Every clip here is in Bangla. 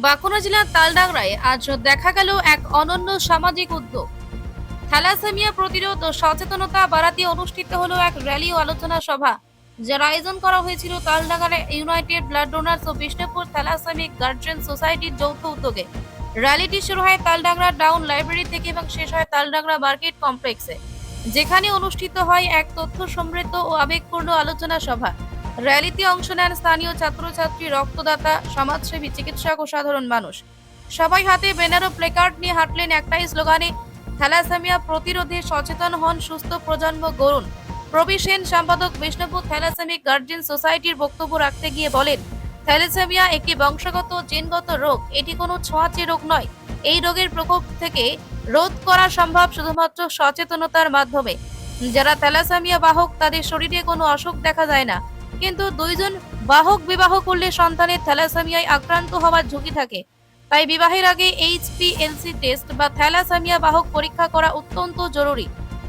বাঁকুড়া জেলার তালডাংরায় আজ দেখা গেল এক অনন্য সামাজিক উদ্যোগ। থ্যালাসেমিয়া প্রতিরোধ ও সচেতনতা বাড়াতে অনুষ্ঠিত হলো এক র্যালি ও আলোচনা সভা, যার আয়োজন করা হয়েছিল তালডাঙ্গারে ইউনাইটেড ব্লাড ডোনার্স ও বিষ্ণুপুর থ্যালাসেমিক গার্জিয়ান সোসাইটির যৌথ উদ্যোগে। র্যালিটি শুরু হয় তালডাংরা ডাউন লাইব্রেরি থেকে এবং শেষ হয় তালডাংরা মার্কেট কমপ্লেক্সে, যেখানে অনুষ্ঠিত হয় এক তথ্য সমৃদ্ধ ও আবেগপূর্ণ আলোচনা সভা। র্যালিতে অংশ নেন স্থানীয় ছাত্রছাত্রী, রক্তদাতা, সমাজসেবী, চিকিৎসক ও সাধারণ মানুষ। সবাই হাতে ব্যানার ও প্লেকার্ড নিয়ে হাঁটলেন একটাই স্লোগানে থ্যালাসেমিয়া প্রতিরোধে সচেতন হন, সুস্থ প্রজন্ম গড়ুন। প্রবীর সেন, সম্পাদক বিষ্ণুপুর থ্যালাসেমিক গার্জিয়ান সোসাইটির বক্তব্য রাখতে গিয়ে বলেন থ্যালাসেমিয়া একটি বংশগত, জিনগত রোগ। এটি কোনো ছোঁয়াচে রোগ নয়। এই রোগের প্রকোপ থেকে রোধ করা সম্ভব শুধুমাত্র সচেতনতার মাধ্যমে। যারা থ্যালাসেমিয়া বাহক, তাদের শরীরে কোনো অসুখ দেখা যায় না। কিন্তু দুইজন বাহক বিবাহ করলে সন্তানের থ্যালাসেমিয়ায় আক্রান্ত হওয়ার ঝুঁকি থাকে। তাই বিবাহের আগে এইচপিএলসি টেস্ট বা থ্যালাসেমিয়া বাহক পরীক্ষা করা অত্যন্ত জরুরি।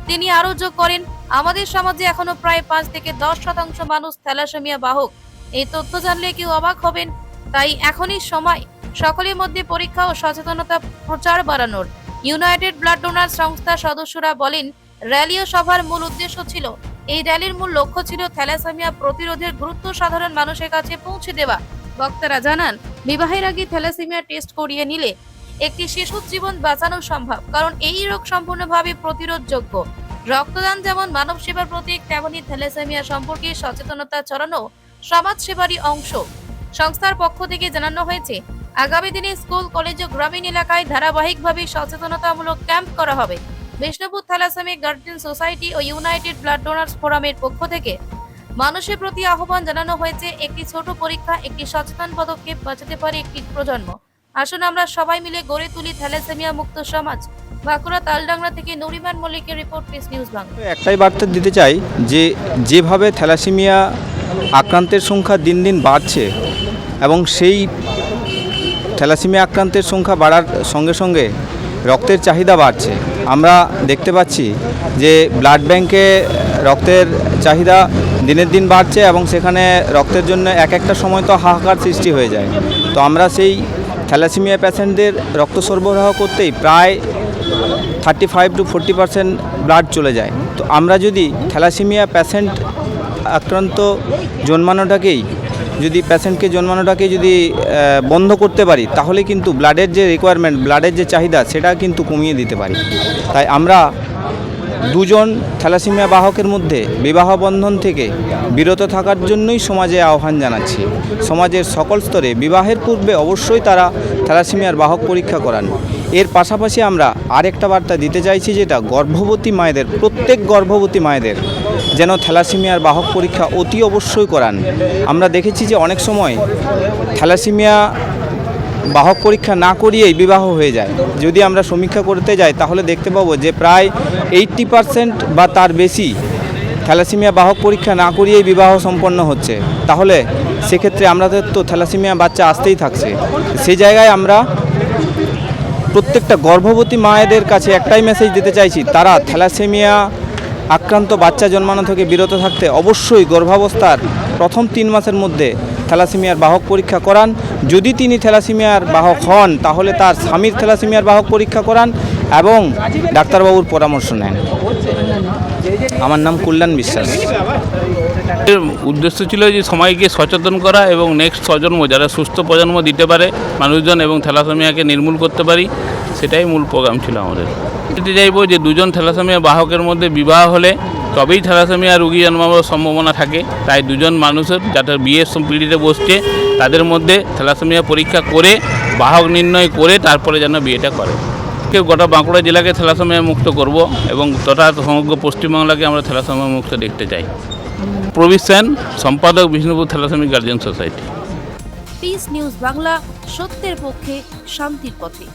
তিনি আরও যোগ করেন, আমাদের সমাজে এখনও প্রায় পাঁচ থেকে দশ শতাংশ মানুষ থ্যালাসেমিয়া বাহক। এই তথ্য জানলে কেউ অবাক হবেন। তাই এখনই সময়। সকলের মধ্যে পরীক্ষা ও সচেতনতা প্রচার বাড়ানোর। ইউনাইটেড ব্লাড ডোনার সংস্থার সদস্যরা বলেন র্যালি ও সভার মূল উদ্দেশ্য ছিল এই র্যালির মূল লক্ষ্য ছিল থ্যালাসেমিয়া প্রতিরোধের গুরুত্ব সাধারণ মানুষের কাছে পৌঁছে দেওয়া। বক্তারা জানান, বিবাহের আগে থ্যালাসেমিয়া টেস্ট করিয়ে নিলে একটি শিশুর জীবন বাঁচানো সম্ভব, কারণ এই রোগ সম্পূর্ণভাবে প্রতিরোধযোগ্য। রক্তদান যেমন মানব সেবার প্রতীক, তেমনি থ্যালাসেমিয়া সম্পর্কে সচেতনতা ছড়ানো সমাজ সেবারই অংশ। সংস্থার পক্ষ থেকে জানানো হয়েছে, আগামী দিনে স্কুল, কলেজ ও গ্রামীণ এলাকায় ধারাবাহিকভাবে সচেতনতামূলক ক্যাম্প করা হবে। বিষ্ণুপুর থ্যালাসেমিক গার্জিয়ান সোসাইটি ও ইউনাইটেড ব্লাড ডোনার্স ফোরামের পক্ষ থেকে মানুষের প্রতি আহ্বান জানানো হয়েছে, একটি ছোট পরীক্ষা, একটি সচেতন পদক্ষেপ, বাঁচাতে পারে একটি প্রজন্ম। আসুন আমরা সবাই মিলে গড়ে তুলি থ্যালাসেমিয়া মুক্ত সমাজ। বাঁকুড়া তালডাংরা থেকে নরিমান মল্লিকের রিপোর্ট, পিস নিউজ বাংলা। একটাই বার্তা দিতে চাই যে, যেভাবে থ্যালাসেমিয়া আক্রান্তের সংখ্যা দিন দিন বাড়ছে এবং সেই থ্যালাসেমিয়া আক্রান্তের সংখ্যা বাড়ার সঙ্গে সঙ্গে রক্তের চাহিদা বাড়ছে আমরা দেখতে পাচ্ছি যে ব্লাড ব্যাংকে রক্তের চাহিদা দিনের দিন বাড়ছে এবং সেখানে রক্তের জন্য এক একটা সময় তো হাহাকার সৃষ্টি হয়ে যায়। তো আমরা সেই থ্যালাসিমিয়া পেশেন্টদের রক্ত সরবরাহ করতেই প্রায় thirty five to forty percent blood চলে যায়। তো আমরা যদি থ্যালাসিমিয়া প্যাশেন্ট আক্রান্ত জন্মানোটাকেই যদি প্যাশেন্টকে জন্মানোটাকে যদি বন্ধ করতে পারি, তাহলে কিন্তু ব্লাডের যে রিকোয়ারমেন্ট ব্লাডের যে চাহিদা, সেটা কিন্তু কমিয়ে দিতে পারি। তাই আমরা দুজন থ্যালাসিমিয়া বাহকের মধ্যে বিবাহ বন্ধন থেকে বিরত থাকার জন্যই সমাজে আহ্বান জানাচ্ছি। সমাজের সকল স্তরে বিবাহের পূর্বে অবশ্যই তারা থ্যালাসিমিয়ার বাহক পরীক্ষা করান। এর পাশাপাশি আমরা আরেকটা বার্তা দিতে চাইছি যেটা গর্ভবতী মায়েদের, প্রত্যেক গর্ভবতী মায়েদের যেন থ্যালাসিমিয়ার বাহক পরীক্ষা অতি অবশ্যই করান। আমরা দেখেছি যে অনেক সময় থ্যালাসেমিয়া বাহক পরীক্ষা না করিয়েই বিবাহ হয়ে যায়। যদি আমরা সমীক্ষা করতে যাই, তাহলে দেখতে পাবো যে প্রায় এইট্টি পারসেন্ট বা তার বেশি থ্যালাসেমিয়া বাহক পরীক্ষা না করিয়েই বিবাহ সম্পন্ন হচ্ছে। তাহলে সেক্ষেত্রে আমাদের তো থ্যালাসেমিয়া বাচ্চা আসতেই থাকছে। সেই জায়গায় আমরা প্রত্যেকটা গর্ভবতী মায়েদের কাছে একটাই মেসেজ দিতে চাইছি, তারা থ্যালাসেমিয়া আক্রান্ত বাচ্চা জন্মানো থেকে বিরত থাকতে অবশ্যই গর্ভাবস্থার প্রথম তিন মাসের মধ্যে থ্যালাসেমিয়ার বাহক পরীক্ষা করান। যদি তিনি থ্যালাসিমিয়ার বাহক হন, তাহলে তার স্বামীর থ্যালাসিমিয়ার বাহক পরীক্ষা করান এবং ডাক্তারবাবুর পরামর্শ নেন। আমার নাম কল্যাণ বিশ্বাস। উদ্দেশ্য ছিল যে সবাইকে সচেতন করা এবং নেক্সট প্রজন্ম, যারা সুস্থ প্রজন্ম দিতে পারে, মানুষজন এবং থ্যালাসেমিয়াকে নির্মূল করতে পারি, সেটাই মূল প্রোগ্রাম ছিল আমাদের। চাইব যে দুজন থ্যালাসেমিয়া বাহকের মধ্যে বিবাহ হলে তবেই থ্যালাসেমিয়া রুগী জন্মাবার সম্ভাবনা থাকে। তাই দুজন মানুষের যাদের বিয়ের পিঁড়িতে বসছে, তাদের মধ্যে থ্যালাসেমিয়া পরীক্ষা করে, বাহক নির্ণয় করে তারপরে যেন বিয়েটা করে। কেউ গোটা বাঁকুড়া জেলাকে থ্যালাসেমিয়া মুক্ত করব এবং তথা সমগ্র পশ্চিমবাংলাকে আমরা থ্যালাসেমিয়া মুক্ত দেখতে চাই। প্রবীর সেন, সম্পাদক Bishnupur thalassemic guardian society. Peace news Bangla, সত্যের পক্ষে, শান্তির পথে।